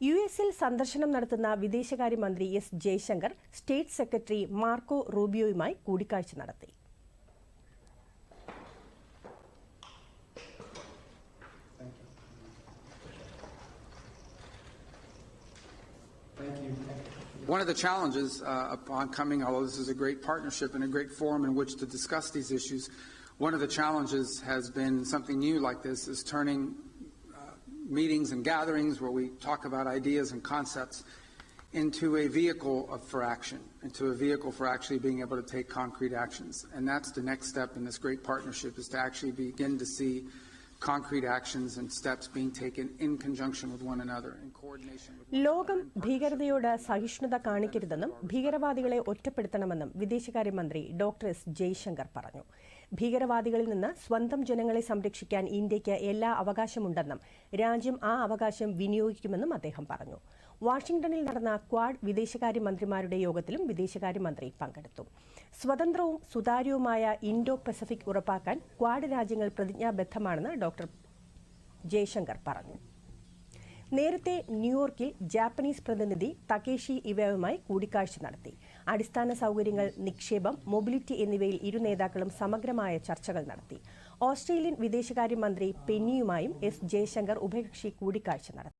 U എസിൽ സന്ദർശനം നടത്തുന്ന വിദേശകാര്യമന്ത്രി S Jaishankar state secretary Marco റൂബിയോയുമായി കൂടിക്കാഴ്ച നടത്തി One of the challenges uh, upon coming, although this is a great partnership and a great forum in which to discuss these issues, one of the challenges has been something new like this is turning uh, meetings and gatherings where we talk about ideas and concepts into a vehicle of, for action, into a vehicle for actually being able to take concrete actions. And that's the next step in this great partnership is to actually begin to see concrete actions and steps being taken in conjunction with one another in coordination with ലോകം ഭീകരതയോട് സഹിഷ്ണുത കാണിക്കരുതെന്നും ഭീകരവാദികളെ ഒറ്റപ്പെടുത്തണമെന്നും വിദേശകാര്യമന്ത്രി doctor S Jaishankar പറഞ്ഞു. ഭീകരവാദികളിൽ നിന്ന് സ്വന്തം ജനങ്ങളെ സംരക്ഷിക്കാൻ ഇന്ത്യയ്ക്ക് എല്ലാ അവകാശമുണ്ടെന്നും രാജ്യം ആ അവകാശം വിനിയോഗിക്കുമെന്നും അദ്ദേഹം പറഞ്ഞു. വാഷിംഗ്ടണിൽ നടന്ന ക്വാഡ് വിദേശകാര്യമന്ത്രിമാരുടെ യോഗത്തിലും വിദേശകാര്യമന്ത്രി പങ്കെടുത്തു. സ്വതന്ത്രവും സുതാര്യവുമായ ഇൻഡോ പസഫിക് ഉറപ്പാക്കാൻ ക്വാഡ് രാജ്യങ്ങൾ പ്രതിജ്ഞാബദ്ധമാണെന്ന് ഡോക്ടർ ജയശങ്കർ പറഞ്ഞു. നേരത്തെ ന്യൂയോർക്കിൽ ജാപ്പനീസ് പ്രതിനിധി തകേഷി ഇവയുമായി കൂടിക്കാഴ്ച നടത്തി. അടിസ്ഥാന സൗകര്യങ്ങൾ നിക്ഷേപം മൊബിലിറ്റി എന്നിവയിൽ ഇരു നേതാക്കളും സമഗ്രമായ ചർച്ചകൾ നടത്തി. ഓസ്ട്രേലിയൻ വിദേശകാര്യമന്ത്രി പെന്നിയുമായും എസ് ജയശങ്കർ ഉഭയകക്ഷി കൂടിക്കാഴ്ച നടത്തി.